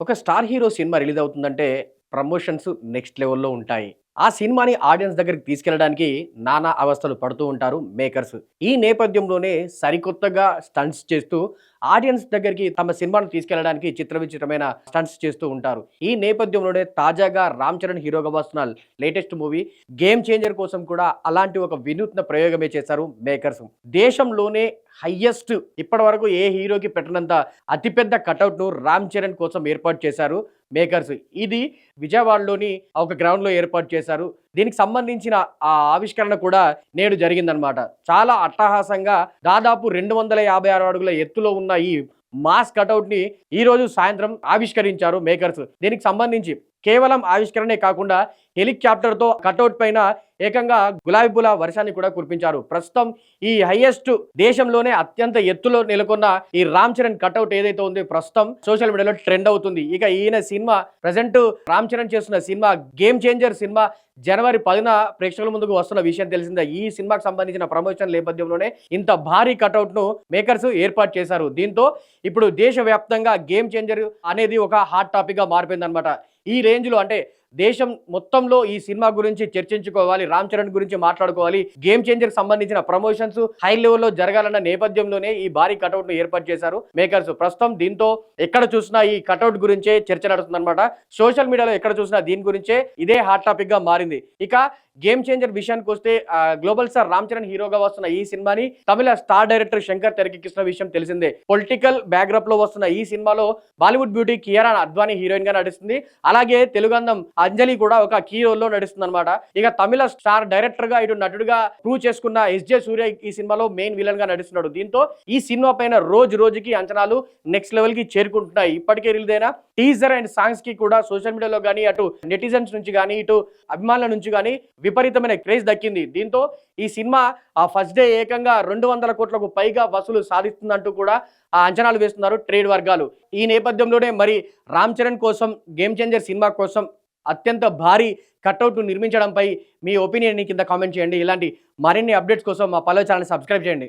ఒక star hero cinema release అవుతుందంటే promotions next లెవెల్లో ఉంటాయి. ఆ సినిమాని ఆడియన్స్ దగ్గరికి తీసుకెళ్ళడానికి నానా అవస్థలు పడుతూ ఉంటారు మేకర్స్. ఈ నేపథ్యంలోనే సరికొత్తగా స్టంట్స్ చేస్తూ ఆడియన్స్ దగ్గరికి తమ సినిమాను తీసుకెళ్ళడానికి చిత్ర విచిత్రమైన స్టంట్స్ చేస్తూ ఉంటారు. ఈ నేపథ్యంలోనే తాజాగా రామ్ చరణ్ హీరోగా వస్తున్న లేటెస్ట్ మూవీ గేమ్ చేంజర్ కోసం కూడా అలాంటి ఒక వినూత్న ప్రయోగమే చేశారు మేకర్స్. దేశంలోనే హయ్యెస్ట్ ఇప్పటి వరకు ఏ హీరోకి పెట్టినంత అతిపెద్ద కటౌట్ను రామ్ చరణ్ కోసం ఏర్పాటు చేశారు. మేకర్స్. ఇది విజయవాడలోని ఒక గ్రౌండ్లో ఏర్పాటు చేశారు. దీనికి సంబంధించిన ఆ ఆవిష్కరణ కూడా నేడు జరిగిందనమాట చాలా అట్టహాసంగా దాదాపు రెండు వందల యాభై ఆరు అడుగుల ఎత్తులో ఉన్న ఈ మాస్ కటౌట్ని ఈ రోజు సాయంత్రం ఆవిష్కరించారు మేకర్స్. దీనికి సంబంధించి కేవలం ఆవిష్కరణే కాకుండా హెలికాప్టర్తో కటౌట్ పైన ఏకంగా గులాబీ పూల వర్షాన్ని కూడా కురిపించారు. ప్రస్తుతం ఈ హైయెస్ట్ దేశంలోనే అత్యంత ఎత్తులో నెలకొన్న ఈ రామ్ చరణ్ కట్అవుట్ ఏదైతే ఉందో ప్రస్తుతం సోషల్ మీడియాలో ట్రెండ్ అవుతుంది. ఇక ఈయన సినిమా ప్రజెంట్ రామ్ చరణ్ చేస్తున్న సినిమా గేమ్ చేంజర్ సినిమా జనవరి పదిన ప్రేక్షకుల ముందుకు వస్తున్న విషయం తెలిసిందే. ఈ సినిమాకి సంబంధించిన ప్రమోషన్ నేపథ్యంలోనే ఇంత భారీ కట్అవుట్ను మేకర్స్ ఏర్పాటు చేశారు. దీంతో ఇప్పుడు దేశవ్యాప్తంగా గేమ్ చేంజర్ అనేది ఒక హాట్ టాపిక్గా మారిపోయింది అనమాట ఈ రేంజ్లో అంటే దేశం మొత్తంలో ఈ సినిమా గురించి చర్చించుకోవాలి రామ్ చరణ్ గురించి మాట్లాడుకోవాలి. గేమ్ చేంజర్ సంబంధించిన ప్రమోషన్స్ హై లెవెల్లో జరగాలన్న నేపథ్యంలోనే ఈ భారీ కటౌట్ను ఏర్పాటు చేశారు మేకర్స్. ప్రస్తుతం దీంతో ఎక్కడ చూసినా ఈ కటౌట్ గురించే చర్చ నడుస్తుంది సోషల్ మీడియాలో ఎక్కడ చూసినా దీని గురించే ఇదే హాట్ టాపిక్గా మారింది. ఇక గేమ్ చేంజర్ విషయానికి వస్తే గ్లోబల్ స్టార్ రామ్ చరణ్ హీరోగా వస్తున్న ఈ సినిమాని తమిళ స్టార్ డైరెక్టర్ శంకర్ తెరకెక్కిస్తున్న విషయం తెలిసిందే. పొలిటికల్ బ్యాక్డ్రాప్లో వస్తున్న ఈ సినిమాలో బాలీవుడ్ బ్యూటీ కియారా అద్వానీ హీరోయిన్గా నటిస్తుంది. అలాగే తెలుగందం అంజలి కూడా ఒక కీ రోల్లో నడుస్తుంది అనమాట ఇక తమిళ స్టార్ డైరెక్టర్గా ఇటు నటుడుగా ప్రూవ్ చేసుకున్న ఎస్జే సూర్య ఈ సినిమాలో మెయిన్ విలన్గా నడుస్తున్నాడు దీంతో ఈ సినిమా పైన రోజు రోజుకి అంచనాలు నెక్స్ట్ లెవెల్కి చేరుకుంటున్నాయి. ఇప్పటికే రిలీజ్ అయిన టీజర్ అండ్ సాంగ్స్కి కూడా సోషల్ మీడియాలో కానీ అటు నెటిజన్స్ నుంచి కానీ ఇటు అభిమానుల నుంచి కానీ విపరీతమైన క్రేజ్ దక్కింది. దీంతో ఈ సినిమా ఆ ఫస్ట్ డే ఏకంగా రెండు వందల కోట్లకు పైగా వసూలు సాధిస్తుందంటూ కూడా ఆ అంచనాలు వేస్తున్నారు ట్రేడ్ వర్గాలు. ఈ నేపథ్యంలోనే మరి రామ్ చరణ్ కోసం గేమ్ చేంజర్ సినిమా కోసం అత్యంత భారీ కట్అవుట్ నిర్మించడంపై మీ ఒపీనియన్ కింద కామెంట్ చేయండి. ఇలాంటి మరిన్ని అప్డేట్స్ కోసం మా పల్లవ ఛానల్ సబ్స్క్రైబ్ చేయండి.